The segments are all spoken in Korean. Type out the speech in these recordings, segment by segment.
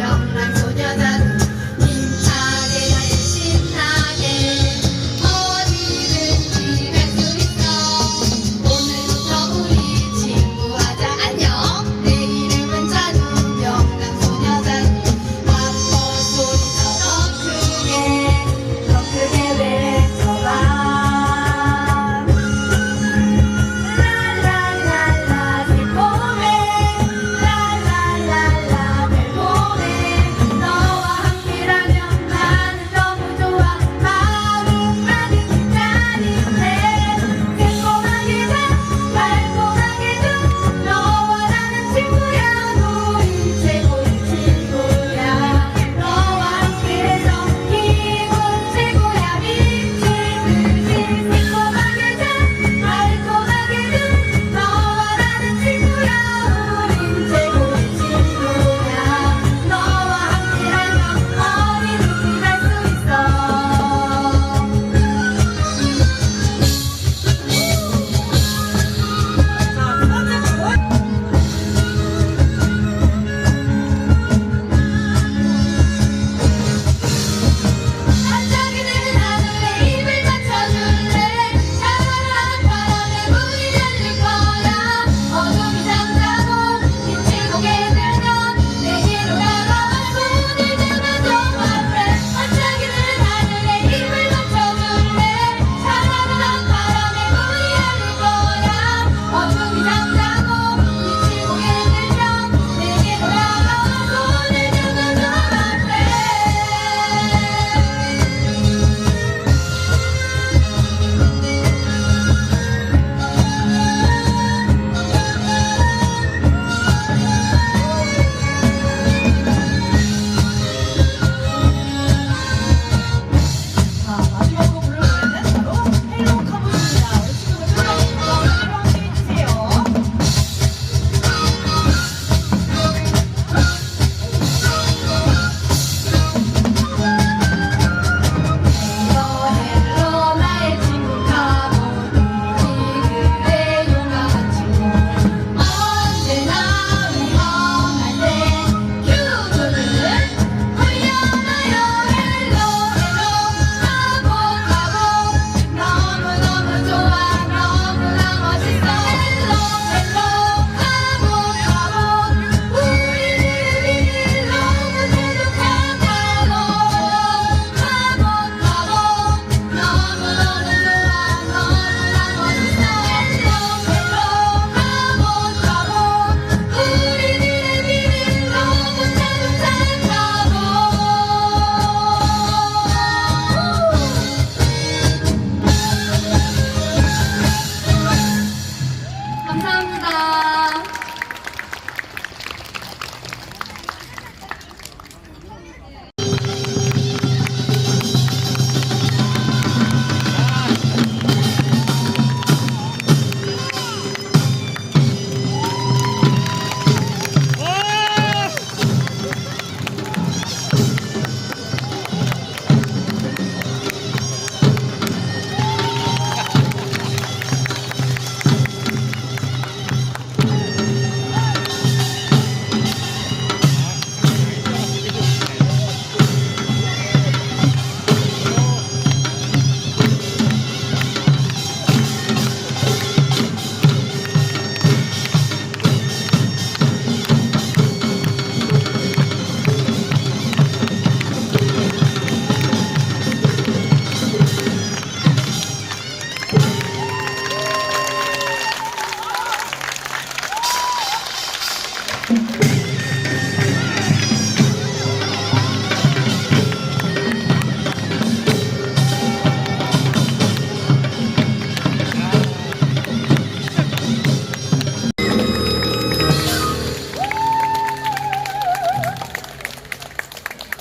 要来。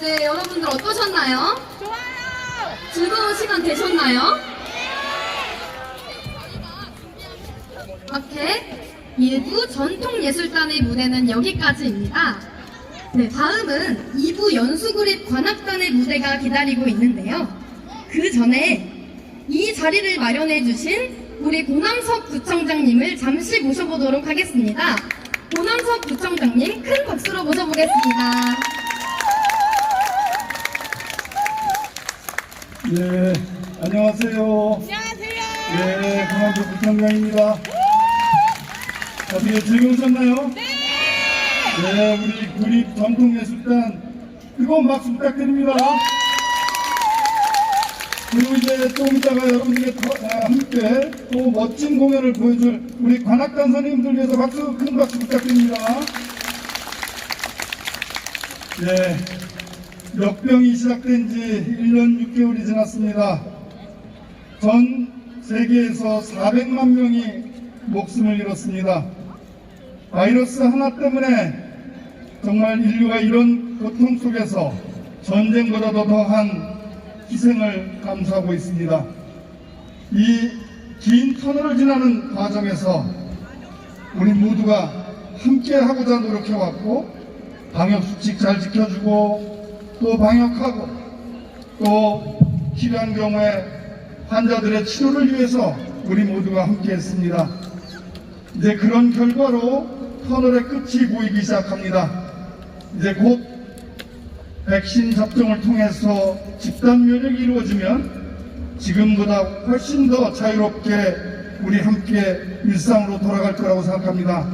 네, 여러분들 어떠셨나요? 좋아요! 즐거운 시간 되셨나요? 이렇게 일부 전통예술단의 무대는 여기까지입니다. 네, 다음은 2부 연수그립 관악단의 무대가 기다리고 있는데요. 그 전에 이 자리를 마련해 주신 우리 고남석 구청장님을 잠시 모셔보도록 하겠습니다. 고남석 구청장님 큰 박수로 모셔보겠습니다. 네, 안녕하세요. 안녕하세요. 네, 강원도 부평강입니다. 어떻게 즐거우셨나요? 네! 네, 우리 구립 전통예술단 뜨거운 박수 부탁드립니다. 그리고 이제 좀 이따가 여러분들께 더- 아, 함께 또 멋진 공연을 보여줄 우리 관악단 선생님들 위해서 박수, 큰 박수 부탁드립니다. 네, 역병이 시작된 지 1년 6개월이 지났습니다. 전 세계에서 400만 명이 목숨을 잃었습니다. 바이러스 하나 때문에 정말 인류가 이런 고통 속에서 전쟁보다도 더한 희생을 감수하고 있습니다. 이 긴 터널을 지나는 과정에서 우리 모두가 함께 하고자 노력해왔고 방역수칙 잘 지켜주고 또 방역하고 또 필요한 경우에 환자들의 치료를 위해서 우리 모두가 함께 했습니다. 이제 그런 결과로 터널의 끝이 보이기 시작합니다. 이제 곧 백신 접종을 통해서 집단 면역이 이루어지면 지금보다 훨씬 더 자유롭게 우리 함께 일상으로 돌아갈 거라고 생각합니다.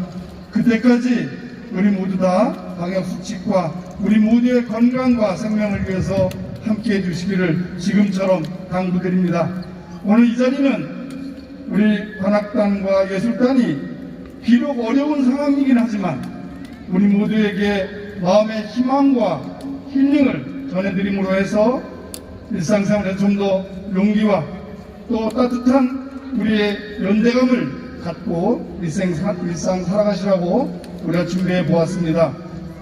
그때까지 우리 모두 다 방역수칙과 우리 모두의 건강과 생명을 위해서 함께 해주시기를 지금처럼 당부드립니다. 오늘 이 자리는 우리 관악단과 예술단이 비록 어려운 상황이긴 하지만 우리 모두에게 마음의 희망과 힐링을 전해드림으로 해서 일상생활에 좀 더 용기와 또 따뜻한 우리의 연대감을 갖고 일생, 사- 일상 살아가시라고 우리가 준비해 보았습니다.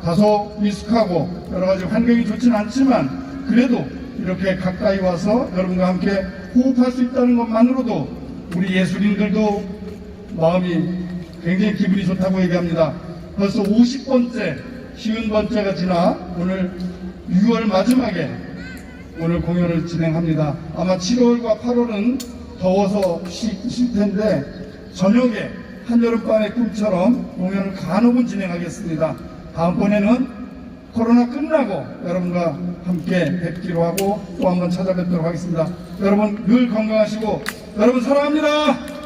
다소 미숙하고 여러 가지 환경이 좋지는 않지만 그래도 이렇게 가까이 와서 여러분과 함께 호흡할 수 있다는 것만으로도 우리 예술인들도 마음이 굉장히 기분이 좋다고 얘기합니다. 벌써 50번째, 쉬운 번째가 지나 오늘 6월 마지막에 오늘 공연을 진행합니다. 아마 7월과 8월은 더워서 쉬, 쉴 텐데 저녁에 한여름밤의 꿈처럼 공연을 간혹은 진행하겠습니다. 다음번에는 코로나 끝나고 여러분과 함께 뵙기로 하고 또 한번 찾아뵙도록 하겠습니다. 여러분 늘 건강하시고 여러분 사랑합니다.